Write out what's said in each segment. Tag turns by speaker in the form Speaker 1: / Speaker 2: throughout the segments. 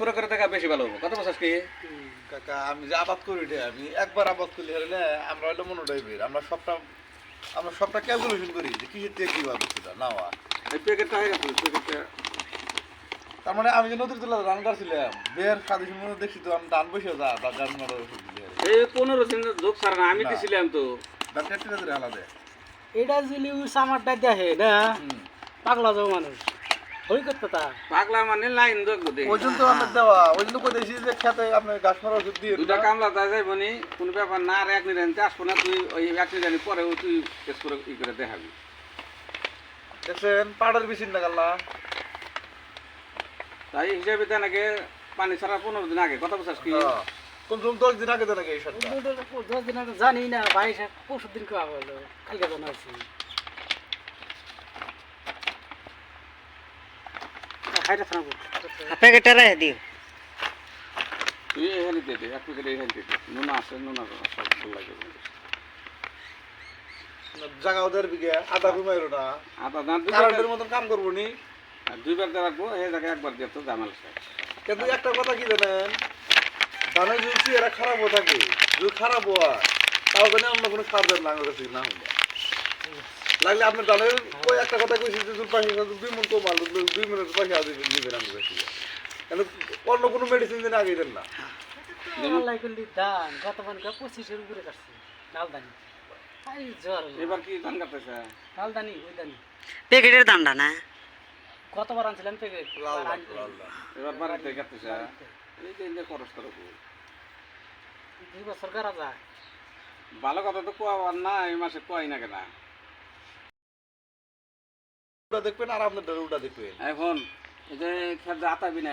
Speaker 1: Spray করে দেখা বেশি ভালো হবে। কত বছর কি?
Speaker 2: কাকা আমি যে আবাদ করি রে আমি একবার আবাদ করলে হলে আমরা হলো মনোটাইপের আমরা সবটা আমরা সবটা ক্যালকুলেশন করি যে কিসের থেকে কীভাবে সেটা নাওয়া
Speaker 1: এই প্যাকেটটা হয়ে গেছে প্যাকেটটা
Speaker 2: তার মানে আমি যে নদীর তোলা ধান কাটছিলাম বের সাদে সময় দেখছি তো আমি ধান বসে যা তার ধান মারা
Speaker 1: এই পনেরো দিন যোগ সার না আমি। দিছিলাম তো।
Speaker 2: ধান কেটে ধরে আলাদা।
Speaker 3: এটা যদি সামারটা দেখে না? পাগলা যাও মানুষ। ওই
Speaker 1: পাগলা মানে লাইন যোগ দে
Speaker 2: ওই জন্য তো আমার দেওয়া ওই জন্য কই দেখছি যে খেতে আপনার গাছ মারা ওষুধ দিয়ে
Speaker 1: দুটা কামলা তা যাইব নি কোনো ব্যাপার না আর এক নিরানি আসব না তুই ওই এক নিরানি পরে তুই টেস্ট করে ই করে দেখাবি।
Speaker 2: দেখছেন পাড়ার বেশি না গাল্লা
Speaker 1: তাই হিসাবে দেন আগে পানি ছাড়া পনেরো দিন আগে কত বছর কি?
Speaker 2: হ্যাঁ। কম কম দশ দিন আগে দেন আগে এই সারটা
Speaker 3: দশ দিন আগে জানি না ভাই সাহেব পরশু দিন কেউ হলো কালকে জানা আছে হাইটা থাকব
Speaker 4: প্যাকেটটা রেখে দিও।
Speaker 1: তুই এখানে দে দে এক প্যাকেট এখানে দে দে। নুনা আছে নুনা সব ভালো লাগে
Speaker 2: জায়গা ওদের বিঘে আধা ঘুমাইলো না।
Speaker 1: আদা দাঁত
Speaker 2: কারেন্টের মতন কাম করব নি?
Speaker 1: দুইবার দিয়ে রাখব এই জায়গায় একবার দিয়ে তো জামাল
Speaker 2: কিন্তু একটা কথা কি জানেন? ধানের যদি এরা খারাপ হয়ে থাকে। যদি খারাপ হয় তাও জানে অন্য কোনো সার দেন না আমার না হলে। লাগলে আপনার ধানের ওই একটা কথা কইছি যে পাশে দুই মন কমাল দুই মিনিট পয়সা দিবেন নিবেন আমার কাছে কেন অন্য কোনো মেডিসিন দিন আগে দেন না।
Speaker 3: দানি
Speaker 4: প্যাকেটের দামটা না?
Speaker 3: কতবার আনছিলাম প্যাকেট
Speaker 2: লাল লাল লাল লাল।
Speaker 1: এবার বাড়িতে কাটতেছে? এই যে এই যে খরচ করো
Speaker 3: দুই বছর করা যায়।
Speaker 1: ভালো কথা তো কোয়া না এই মাসে কোয়াই না কেনা।
Speaker 2: উল্টা দেখবেন আর আপনার ধানের দেখবেন।
Speaker 1: এখন যে খেতে আতাবি না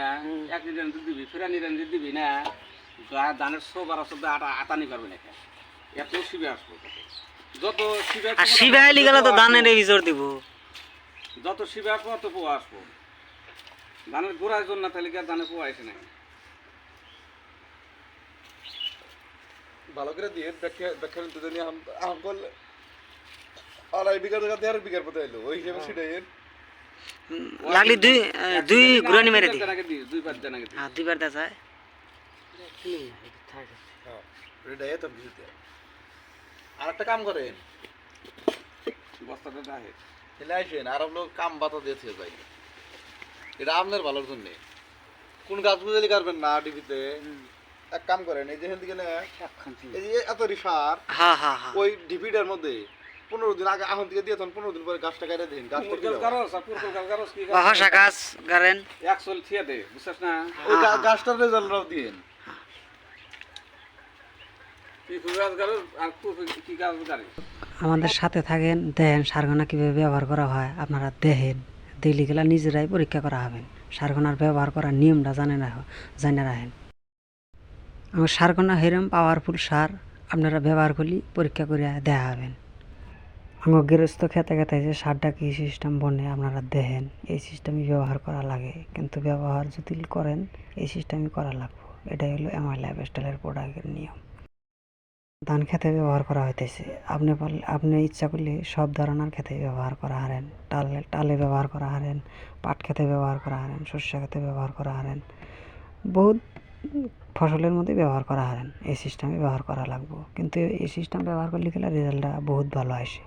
Speaker 1: এক নিরান দুধ দিবি ফেরা নিরান দুধ দিবি না ধানের সব আর সব আটা আতানি পারবে না এত শিবে আসব যত শিবে
Speaker 4: আর শিবাইলি গেলে তো ধানের ভিতর দিব।
Speaker 1: যত শিবে আসব তত পোয়া আসব। ধানের গোড়ায় জন্য তাহলে আর ধানের পোয়া আসে না
Speaker 2: ভালো করে দিয়ে ব্যাখ্যা ব্যাখ্যা নিতে জানি আম করলে আড়াই বিঘা জায়গা দেড় বিঘার মতো এলো ওই হিসেবে সেটাই
Speaker 4: লাগলি দুই দুই গুড়ানি মেরে দি
Speaker 1: দুইবার জানাকে দিই
Speaker 4: হ্যাঁ দুইবার
Speaker 3: এটা থাকে
Speaker 2: হ্যাঁ তো আর একটা কাম করেন।
Speaker 1: বস্তাটা দেখে
Speaker 2: এলে আসেন আর কাম বাতা দিয়ে থেকে যাই। এটা আপনার ভালোর জন্যে। কোন গাছ বুঝালি করবেন না টিভিতে? এক কাম করেন এই যে না, এই যে এত
Speaker 4: হ্যাঁ হ্যাঁ হ্যাঁ।
Speaker 2: ওই ডিপিটার মধ্যে পনেরো দিন আগে এখন থেকে দিয়ে তখন পনেরো দিন পরে গাছটা কেটে দিন গাছ
Speaker 4: গারেন।
Speaker 1: থিয়া দে বুঝছিস না?
Speaker 2: ওই গাছটার দিন
Speaker 1: গাড়ি
Speaker 4: আমাদের সাথে থাকেন দেখেন সারগোনা কীভাবে ব্যবহার করা হয় আপনারা দেখেন। দিল্লি গেলা নিজেরাই পরীক্ষা করা হবেন। সারগোনার ব্যবহার করার নিয়মটা জানে না জানে রাখেন আমার সারগোনা হেরম পাওয়ারফুল সার আপনারা ব্যবহার করলে পরীক্ষা করে দেখা হবেন। আমার গৃহস্থ খেতে খেতে যে সারটা কী সিস্টেম বনে আপনারা দেখেন, এই সিস্টেমই ব্যবহার করা লাগে। কিন্তু ব্যবহার যদি করেন, এই সিস্টেমই করা লাগবে। এটাই হলো আমার লাইফ স্টাইলের প্রোডাক্টের নিয়ম। ধান খেতে ব্যবহার করা হইতেছে। আপনি পারলে আপনি ইচ্ছা করলে সব ধরনের খেতে ব্যবহার করা হারেন। টালে টালে ব্যবহার করা হারেন, পাট খেতে ব্যবহার করা হারেন শস্য খেতে ব্যবহার করা হারেন। বহুত ফসলের মধ্যে ব্যবহার করা হারেন। এই সিস্টেমে ব্যবহার করা লাগবে। কিন্তু এই সিস্টেম ব্যবহার করলে গেলে রেজাল্টটা বহুত ভালো আসে।